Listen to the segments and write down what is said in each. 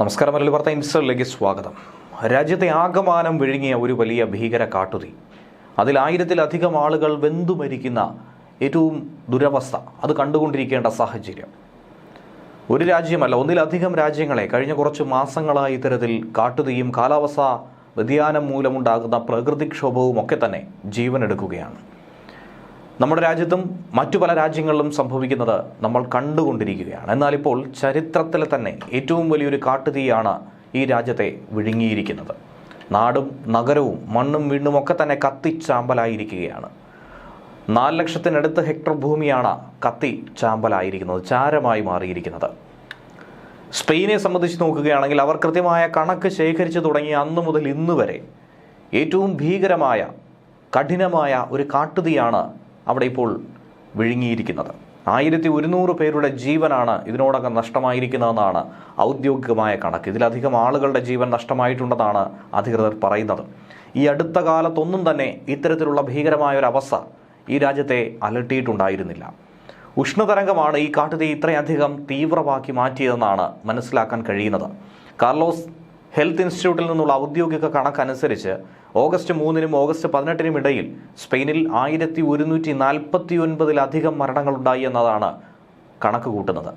നമസ്കാരം മലയാളി വാർത്ത ഇൻസ്റ്ററിലേക്ക് സ്വാഗതം. രാജ്യത്തെ ആകമാനം വിഴുങ്ങിയ ഒരു വലിയ ഭീകര കാട്ടുതീ. അതിൽ ആയിരത്തിലധികം ആളുകൾ വെന്തു മരിക്കുന്ന ഏറ്റവും ദുരവസ്ഥ. അത് കണ്ടുകൊണ്ടിരിക്കേണ്ട സാഹചര്യം. ഒരു രാജ്യമല്ല ഒന്നിലധികം രാജ്യങ്ങളെ കഴിഞ്ഞ കുറച്ച് മാസങ്ങളായി ഇത്തരത്തിൽ കാട്ടുതീയും കാലാവസ്ഥ വ്യതിയാനം മൂലമുണ്ടാകുന്ന പ്രകൃതിക്ഷോഭവും ഒക്കെ തന്നെ ജീവനെടുക്കുകയാണ്. നമ്മുടെ രാജ്യത്തും മറ്റു പല രാജ്യങ്ങളിലും സംഭവിക്കുന്നത് നമ്മൾ കണ്ടുകൊണ്ടിരിക്കുകയാണ്. എന്നാലിപ്പോൾ ചരിത്രത്തിൽ തന്നെ ഏറ്റവും വലിയൊരു കാട്ടുതീയാണ് ഈ രാജ്യത്തെ വിഴുങ്ങിയിരിക്കുന്നത്. നാടും നഗരവും മണ്ണും വീണ്ടും ഒക്കെ തന്നെ കത്തിച്ചാമ്പലായിരിക്കുകയാണ്. നാല് ലക്ഷത്തിനടുത്ത് ഹെക്ടർ ഭൂമിയാണ് കത്തി ചാമ്പലായിരിക്കുന്നത് ചാരമായി മാറിയിരിക്കുന്നത്. സ്പെയിനെ സംബന്ധിച്ച് നോക്കുകയാണെങ്കിൽ അവർ കൃത്യമായ കണക്ക് ശേഖരിച്ചു തുടങ്ങി അന്നു മുതൽ ഇന്ന് വരെ ഏറ്റവും ഭീകരമായ കഠിനമായ ഒരു കാട്ടുതീയാണ് അവിടെ ഇപ്പോൾ വിഴുങ്ങിയിരിക്കുന്നത്. ആയിരത്തി ഒരുന്നൂറ് പേരുടെ ജീവനാണ് ഇതിനോടകം നഷ്ടമായിരിക്കുന്നതെന്നാണ് ഔദ്യോഗികമായ കണക്ക്. ഇതിലധികം ആളുകളുടെ ജീവൻ നഷ്ടമായിട്ടുണ്ടെന്നാണ് അധികൃതർ പറയുന്നത്. ഈ അടുത്ത കാലത്തൊന്നും തന്നെ ഇത്തരത്തിലുള്ള ഭീകരമായ ഒരു അവസ്ഥ ഈ രാജ്യത്തെ അലട്ടിയിട്ടുണ്ടായിരുന്നില്ല. ഉഷ്ണതരംഗമാണ് ഈ കാട്ടുതീ ഇത്രയധികം തീവ്രമാക്കി മാറ്റിയതെന്നാണ് മനസ്സിലാക്കാൻ കഴിയുന്നത്. കാർലോസ് ഹെൽത്ത് ഇൻസ്റ്റിറ്റ്യൂട്ടിൽ നിന്നുള്ള ഔദ്യോഗിക കണക്കനുസരിച്ച് ഓഗസ്റ്റ് മൂന്നിനും ഓഗസ്റ്റ് പതിനെട്ടിനും ഇടയിൽ സ്പെയിനിൽ ആയിരത്തി ഒരുന്നൂറ്റി നാൽപ്പത്തി ഒൻപതിലധികം മരണങ്ങളുണ്ടായി എന്നതാണ് കണക്ക് കൂട്ടുന്നത്.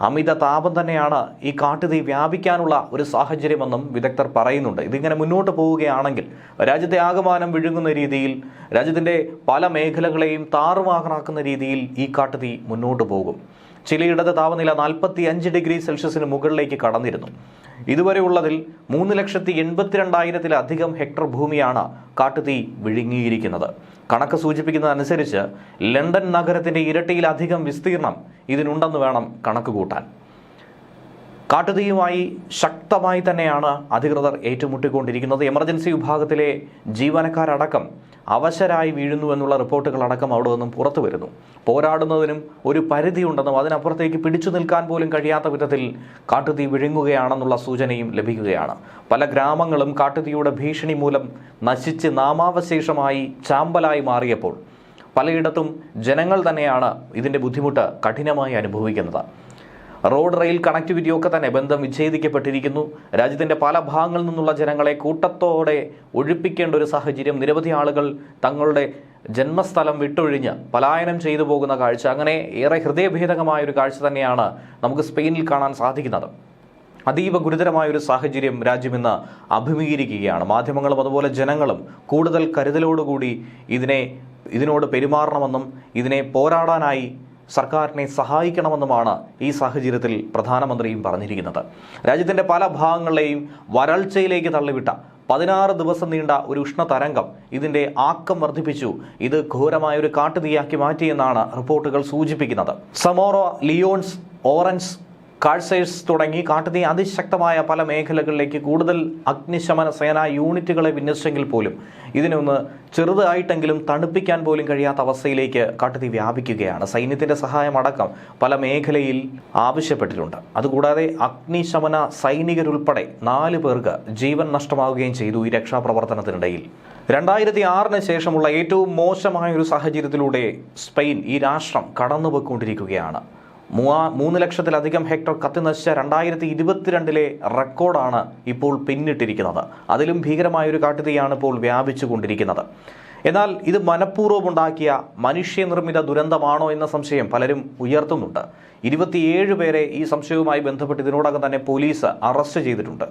അമിത താപം തന്നെയാണ് ഈ കാട്ടുതീ വ്യാപിക്കാനുള്ള ഒരു സാഹചര്യമെന്നും വിദഗ്ധർ പറയുന്നുണ്ട്. ഇതിങ്ങനെ മുന്നോട്ട് പോവുകയാണെങ്കിൽ രാജ്യത്തെ ആകമാനം വിഴുങ്ങുന്ന രീതിയിൽ രാജ്യത്തിന്റെ പല മേഖലകളെയും താറുമാറാക്കുന്ന രീതിയിൽ ഈ കാട്ടുതീ മുന്നോട്ട് പോകും. ചിലയിടത്ത് താപനില നാൽപ്പത്തി അഞ്ച് ഡിഗ്രി സെൽഷ്യസിന് മുകളിലേക്ക് കടന്നിരുന്നു. ഇതുവരെയുള്ളതിൽ മൂന്ന് ലക്ഷത്തി എൺപത്തിരണ്ടായിരത്തിലധികം ഹെക്ടർ ഭൂമിയാണ് കാട്ടുതീ വിഴുങ്ങിയിരിക്കുന്നത്. കണക്ക് സൂചിപ്പിക്കുന്നതനുസരിച്ച് ലണ്ടൻ നഗരത്തിന്റെ ഇരട്ടിയിലധികം വിസ്തീർണം ഇതിനുണ്ടെന്ന് വേണം കണക്ക് കൂട്ടാൻ. കാട്ടുതീയുമായി ശക്തമായി തന്നെയാണ് അധികൃതർ ഏറ്റുമുട്ടിക്കൊണ്ടിരിക്കുന്നത്. എമർജൻസി വിഭാഗത്തിലെ ജീവനക്കാരടക്കം അവശരായി വീഴുന്നു എന്നുള്ള റിപ്പോർട്ടുകളടക്കം അവിടെ നിന്നും പുറത്തു വരുന്നു. പോരാടുന്നതിനും ഒരു പരിധിയുണ്ടെന്നും അതിനപ്പുറത്തേക്ക് പിടിച്ചു നിൽക്കാൻ പോലും കഴിയാത്ത വിധത്തിൽ കാട്ടുതീ വിഴുങ്ങുകയാണെന്നുള്ള സൂചനയും ലഭിക്കുകയാണ്. പല ഗ്രാമങ്ങളും കാട്ടുതീയുടെ ഭീഷണി മൂലം നശിച്ച് നാമാവശേഷമായി ചാമ്പലായി മാറിയപ്പോൾ പലയിടത്തും ജനങ്ങൾ തന്നെയാണ് ഇതിന്റെ ബുദ്ധിമുട്ട് കഠിനമായി അനുഭവിക്കുന്നത്. റോഡ് റെയിൽ കണക്ടിവിറ്റി ഒക്കെ തന്നെ ബന്ധം വിച്ഛേദിക്കപ്പെട്ടിരിക്കുന്നു. രാജ്യത്തിന്റെ പല ഭാഗങ്ങളിൽ നിന്നുള്ള ജനങ്ങളെ കൂട്ടത്തോടെ ഒഴിപ്പിക്കേണ്ട ഒരു സാഹചര്യം നിരവധി ആളുകൾ തങ്ങളുടെ ജന്മസ്ഥലം വിട്ടൊഴിഞ്ഞ് പലായനം ചെയ്തു പോകുന്ന കാഴ്ച. അങ്ങനെ ഏറെ ഹൃദയഭേദകമായ ഒരു കാഴ്ച തന്നെയാണ് നമുക്ക് സ്പെയിനിൽ കാണാൻ സാധിക്കുന്നത്. അതീവ ഗുരുതരമായ ഒരു സാഹചര്യം രാജ്യം ഇന്ന് അഭിമുഖീകരിക്കുകയാണ്. മാധ്യമങ്ങളും അതുപോലെ ജനങ്ങളും കൂടുതൽ കരുതലോടുകൂടി ഇതിനെ ഇതിനോട് പെരുമാറണമെന്നും ഇതിനെ പോരാടാനായി സർക്കാരിനെ സഹായിക്കണമെന്നുമാണ് ഈ സാഹചര്യത്തിൽ പ്രധാനമന്ത്രിയും പറഞ്ഞിരിക്കുന്നത്. രാജ്യത്തിന്റെ പല ഭാഗങ്ങളെയും വരൾച്ചയിലേക്ക് തള്ളിവിട്ട പതിനാറ് ദിവസം നീണ്ട ഒരു ഉഷ്ണതരംഗം ഇതിന്റെ ആക്കം വർദ്ധിപ്പിച്ചു. ഇത് ഘോരമായ ഒരു കാട്ടുതീയാക്കി മാറ്റിയെന്നാണ് റിപ്പോർട്ടുകൾ സൂചിപ്പിക്കുന്നത്. സമോറോ ലിയോൺസ് ഓറഞ്ച് കാഴ്സേഴ്സ് തുടങ്ങി. കാട്ടുതീ അതിശക്തമായ പല മേഖലകളിലേക്ക് കൂടുതൽ അഗ്നിശമന സേനാ യൂണിറ്റുകളെ വിന്യസിച്ചെങ്കിൽ പോലും ഇതിനൊന്ന് ചെറുതായിട്ടെങ്കിലും തണുപ്പിക്കാൻ പോലും കഴിയാത്ത അവസ്ഥയിലേക്ക് കാട്ടുതീ വ്യാപിക്കുകയാണ്. സൈന്യത്തിന്റെ സഹായമടക്കം പല മേഖലയിൽ ആവശ്യപ്പെട്ടിട്ടുണ്ട്. അതുകൂടാതെ അഗ്നിശമന സൈനികരുൾപ്പെടെ നാല് പേർക്ക് ജീവൻ നഷ്ടമാവുകയും ചെയ്തു ഈ രക്ഷാപ്രവർത്തനത്തിനിടയിൽ. രണ്ടായിരത്തി ആറിന് ശേഷമുള്ള ഏറ്റവും മോശമായ ഒരു സാഹചര്യത്തിലൂടെ സ്പെയിൻ ഈ രാഷ്ട്രം കടന്നുപോയിക്കൊണ്ടിരിക്കുകയാണ്. മൂവാ മൂന്ന് ലക്ഷത്തിലധികം ഹെക്ടർ കത്തിനശിച്ച രണ്ടായിരത്തി ഇരുപത്തിരണ്ടിലെ റെക്കോർഡാണ് ഇപ്പോൾ പിന്നിട്ടിരിക്കുന്നത്. അതിലും ഭീകരമായ ഒരു കാട്ടുതീയാണ് ഇപ്പോൾ വ്യാപിച്ചു കൊണ്ടിരിക്കുന്നത് എന്നാൽ ഇത് മനഃപൂർവം ഉണ്ടാക്കിയ മനുഷ്യനിർമ്മിത ദുരന്തമാണോ എന്ന സംശയം പലരും ഉയർത്തുന്നുണ്ട്. ഇരുപത്തിയേഴ് പേരെ ഈ സംശയവുമായി ബന്ധപ്പെട്ട് ഇതിനോടകം തന്നെ പോലീസ് അറസ്റ്റ് ചെയ്തിട്ടുണ്ട്.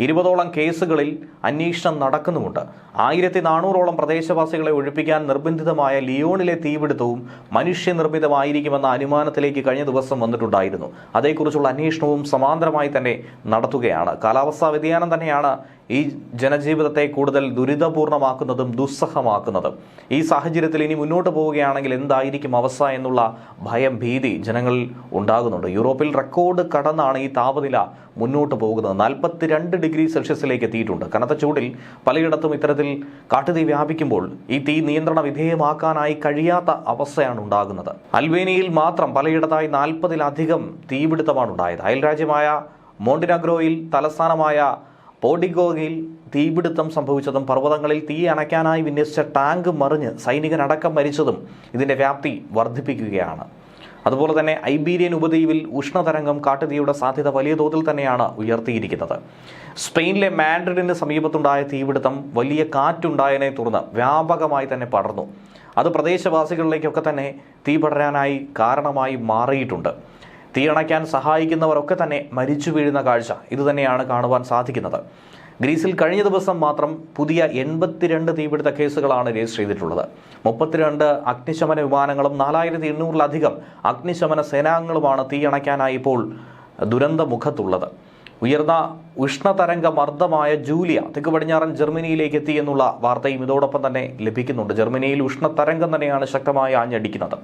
ഇരുപതോളം കേസുകളിൽ അന്വേഷണം നടക്കുന്നുമുണ്ട്. ആയിരത്തി നാനൂറോളം പ്രദേശവാസികളെ ഒഴിപ്പിക്കാൻ നിർബന്ധിതമായ ലിയോണിലെ തീപിടുത്തവും മനുഷ്യനിർമ്മിതമായിരിക്കുമെന്ന അനുമാനത്തിലേക്ക് കഴിഞ്ഞ ദിവസം വന്നിട്ടുണ്ടായിരുന്നു. അതേക്കുറിച്ചുള്ള അന്വേഷണവും സമാന്തരമായി തന്നെ നടത്തുകയാണ്. കാലാവസ്ഥാ വ്യതിയാനം തന്നെയാണ് ഈ ജനജീവിതത്തെ കൂടുതൽ ദുരിതപൂർണമാക്കുന്നതും ദുസ്സഹമാക്കുന്നതും. ഈ സാഹചര്യത്തിൽ ഇനി മുന്നോട്ട് പോവുകയാണെങ്കിൽ എന്തായിരിക്കും അവസ്ഥ എന്നുള്ള ഭയം ഭീതി ജനങ്ങളിൽ ഉണ്ടാകുന്നുണ്ട്. യൂറോപ്പിൽ റെക്കോർഡ് കടന്നാണ് ഈ താപനില മുന്നോട്ട് പോകുന്നത്. നാൽപ്പത്തിരണ്ട് ഡിഗ്രി സെൽഷ്യസിലേക്ക് എത്തിയിട്ടുണ്ട്. കനത്ത ചൂടിൽ പലയിടത്തും ഇത്തരത്തിൽ കാട്ടുതീ വ്യാപിക്കുമ്പോൾ ഈ തീ നിയന്ത്രണ വിധേയമാക്കാനായി കഴിയാത്ത അവസ്ഥയാണ് ഉണ്ടാകുന്നത്. അൽബേനിയയിൽ മാത്രം പലയിടത്തായി നാൽപ്പതിലധികം തീപിടുത്തമാണ് ഉണ്ടായത് അയൽരാജ്യമായ മോണ്ടിനഗ്രോയിൽ തലസ്ഥാനമായ പോഡിഗോയിൽ തീപിടുത്തം സംഭവിച്ചതും പർവതങ്ങളിൽ തീ അണയ്ക്കാനായി വിന്യസിച്ച ടാങ്ക് മറിഞ്ഞ് സൈനികനടക്കം മരിച്ചതും ഇതിന്റെ വ്യാപ്തി വർദ്ധിപ്പിക്കുകയാണ്. അതുപോലെ തന്നെ ഐബീരിയൻ ഉപദ്വീപിൽ ഉഷ്ണതരംഗം കാട്ടുതീയുടെ സാധ്യത വലിയ തോതിൽ തന്നെയാണ് ഉയർത്തിയിരിക്കുന്നത്. സ്പെയിനിലെ മാൻഡ്രിഡിന് സമീപത്തുണ്ടായ തീപിടുത്തം വലിയ കാറ്റുണ്ടായതിനെ തുടർന്ന് വ്യാപകമായി തന്നെ പടർന്നു. അത് പ്രദേശവാസികളിലേക്കൊക്കെ തന്നെ തീ പടരാനായി കാരണമായി മാറിയിട്ടുണ്ട്. തീ അണയ്ക്കാൻ സഹായിക്കുന്നവരൊക്കെ തന്നെ മരിച്ചു വീഴുന്ന കാഴ്ച ഇതുതന്നെയാണ് കാണുവാൻ സാധിക്കുന്നത്. ഗ്രീസിൽ കഴിഞ്ഞ ദിവസം മാത്രം പുതിയ എൺപത്തിരണ്ട് തീപിടുത്ത കേസുകളാണ് രജിസ്റ്റർ ചെയ്തിട്ടുള്ളത്. മുപ്പത്തിരണ്ട് അഗ്നിശമന വിമാനങ്ങളും നാലായിരത്തി എണ്ണൂറിലധികം അഗ്നിശമന സേനാംഗങ്ങളുമാണ് തീയണയ്ക്കാനായി ഇപ്പോൾ ദുരന്ത ദുരന്തമുഖത്തുള്ളത്. ഉയർന്ന ഉഷ്ണതരംഗ മർദ്ദമായ ജൂലിയ തെക്ക് പടിഞ്ഞാറൻ ജർമ്മനിയിലേക്ക് എത്തി എന്നുള്ള വാർത്തയും ഇതോടൊപ്പം തന്നെ ലഭിക്കുന്നുണ്ട്. ജർമ്മനിയിൽ ഉഷ്ണതരംഗം തന്നെയാണ് ശക്തമായി ആഞ്ഞടിക്കുന്നത്.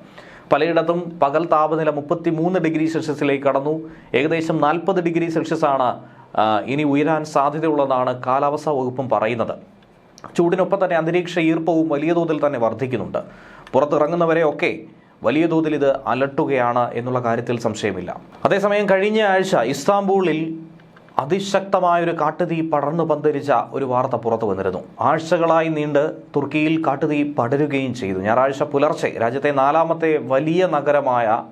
പലയിടത്തും പകൽ താപനില മുപ്പത്തി മൂന്ന് ഡിഗ്രി സെൽഷ്യസിലേക്ക് കടന്നു. ഏകദേശം നാൽപ്പത് ഡിഗ്രി സെൽഷ്യസാണ് ഇനി ഉയരാൻ സാധ്യതയുള്ളതാണ് കാലാവസ്ഥാ വകുപ്പും പറയുന്നത്. ചൂടിനൊപ്പം തന്നെ അന്തരീക്ഷ ഈർപ്പവും വലിയ തോതിൽ തന്നെ വർദ്ധിക്കുന്നുണ്ട്. പുറത്തിറങ്ങുന്നവരെയൊക്കെ വലിയ തോതിൽ ഇത് അലട്ടുകയാണ് എന്നുള്ള കാര്യത്തിൽ സംശയമില്ല. അതേസമയം കഴിഞ്ഞ ആഴ്ച ഇസ്താംബൂളിൽ അതിശക്തമായ ഒരു കാട്ടുതീ പടർന്നു പന്തരിച്ച ഒരു വാർത്ത പുറത്തു വന്നിരുന്നു. ആഴ്ചകളായി നീണ്ട് തുർക്കിയിൽ കാട്ടുതീ പടരുകയും ചെയ്തു. ഞായറാഴ്ച പുലർച്ചെ രാജ്യത്തെ നാലാമത്തെ വലിയ നഗരമായ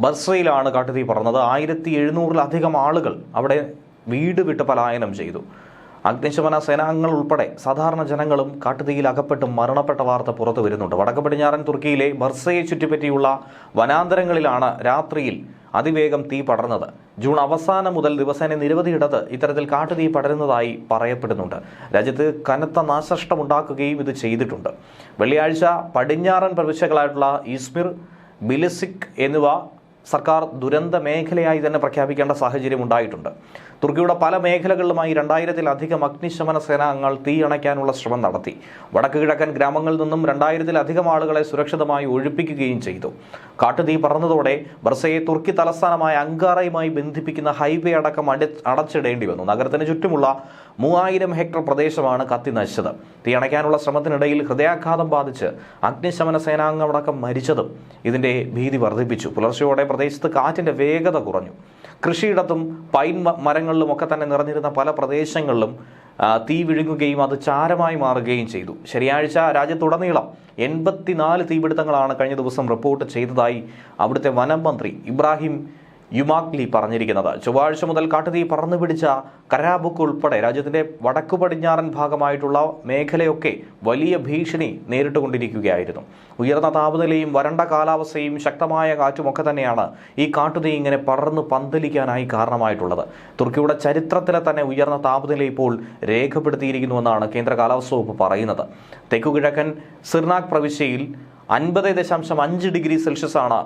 ബർസയിലാണ് കാട്ടുതീ പടർന്നത്. ആയിരത്തി എഴുന്നൂറിലധികം ആളുകൾ അവിടെ വീട് വിട്ട് പലായനം ചെയ്തു. അഗ്നിശമന സേനാംഗങ്ങൾ ഉൾപ്പെടെ സാധാരണ ജനങ്ങളും കാട്ടുതീയിൽ അകപ്പെട്ട് മരണപ്പെട്ട വാർത്ത പുറത്തു വരുന്നുണ്ട്. വടക്ക് പടിഞ്ഞാറൻ തുർക്കിയിലെ ബർസയെ ചുറ്റിപ്പറ്റിയുള്ള വനാന്തരങ്ങളിലാണ് രാത്രിയിൽ അതിവേഗം തീ പടർന്നത്. ജൂൺ അവസാനം മുതൽ ദിവസേന നിരവധിയിടത്ത് ഇത്തരത്തിൽ കാട്ടുതീ പടരുന്നതായി പറയപ്പെടുന്നുണ്ട്. രാജ്യത്ത് കനത്ത നാശനഷ്ടമുണ്ടാക്കുകയും ഇത് ചെയ്തിട്ടുണ്ട്. വെള്ളിയാഴ്ച പടിഞ്ഞാറൻ പ്രവിശ്യകളായിട്ടുള്ള ഇസ്മിർ ബിലിസിക് എന്നിവ സർക്കാർ ദുരന്ത മേഖലയായി തന്നെ പ്രഖ്യാപിക്കേണ്ട സാഹചര്യം ഉണ്ടായിട്ടുണ്ട്. തുർക്കിയുടെ പല മേഖലകളിലുമായി രണ്ടായിരത്തിലധികം അഗ്നിശമന സേനാംഗങ്ങൾ തീ അണയ്ക്കാനുള്ള ശ്രമം നടത്തി. വടക്ക് കിഴക്കൻ ഗ്രാമങ്ങളിൽ നിന്നും രണ്ടായിരത്തിലധികം ആളുകളെ സുരക്ഷിതമായി ഒഴിപ്പിക്കുകയും ചെയ്തു. കാട്ടുതീ പറന്നതോടെ ബർസയെ തുർക്കി തലസ്ഥാനമായ അങ്കാറയുമായി ബന്ധിപ്പിക്കുന്ന ഹൈവേ അടക്കം അടി അടച്ചിടേണ്ടി വന്നു. നഗരത്തിന് ചുറ്റുമുള്ള മൂവായിരം ഹെക്ടർ പ്രദേശമാണ് കത്തി നശിച്ചത്. തീ അണയ്ക്കാനുള്ള ശ്രമത്തിനിടയിൽ ഹൃദയാഘാതം ബാധിച്ച് അഗ്നിശമന സേനാംഗമടക്കം മരിച്ചതും ഇതിന്റെ ഭീതി വർദ്ധിപ്പിച്ചു. പുലർച്ചെയോടെ പ്രദേശത്ത് കാറ്റിന്റെ വേഗത കുറഞ്ഞു. കൃഷിയിടത്തും പൈൻ മ- മരങ്ങളിലും ഒക്കെ തന്നെ നിറഞ്ഞിരുന്ന പല പ്രദേശങ്ങളിലും തീ വിഴുങ്ങുകയും അത് ചാരമായി മാറുകയും ചെയ്തു. ശനിയാഴ്ച രാജ്യത്തുടനീളം എൺപത്തിനാല് തീപിടുത്തങ്ങളാണ് കഴിഞ്ഞ ദിവസം റിപ്പോർട്ട് ചെയ്തതായി അവിടുത്തെ വനം മന്ത്രി ഇബ്രാഹിം യുമാക്ലി പറഞ്ഞിരിക്കുന്നത്. ചൊവ്വാഴ്ച മുതൽ കാട്ടുതീ പറന്നു പിടിച്ച കരാബുക്ക് ഉൾപ്പെടെ രാജ്യത്തിന്റെ വടക്കു പടിഞ്ഞാറൻ ഭാഗമായിട്ടുള്ള മേഖലയൊക്കെ വലിയ ഭീഷണി നേരിട്ടുകൊണ്ടിരിക്കുകയായിരുന്നു. ഉയർന്ന താപനിലയും വരണ്ട കാലാവസ്ഥയും ശക്തമായ കാറ്റുമൊക്കെ തന്നെയാണ് ഈ കാട്ടുതീ ഇങ്ങനെ പറന്ന് പന്തലിക്കാനായി കാരണമായിട്ടുള്ളത്. തുർക്കിയുടെ ചരിത്രത്തിലെ തന്നെ ഉയർന്ന താപനില ഇപ്പോൾ രേഖപ്പെടുത്തിയിരിക്കുന്നുവെന്നാണ് കേന്ദ്ര കാലാവസ്ഥ വകുപ്പ് പറയുന്നത്. തെക്കുകിഴക്കൻ സിർനാക് പ്രവിശ്യയിൽ അൻപത് ദശാംശം അഞ്ച് ഡിഗ്രി സെൽഷ്യസാണ്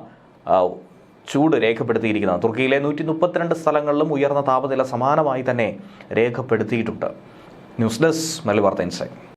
ചൂട് രേഖപ്പെടുത്തിയിരിക്കുന്നത്. തുർക്കിയിലെ നൂറ്റി മുപ്പത്തിരണ്ട് സ്ഥലങ്ങളിലും ഉയർന്ന താപനില സമാനമായി തന്നെ രേഖപ്പെടുത്തിയിട്ടുണ്ട്. News desk Malabar insight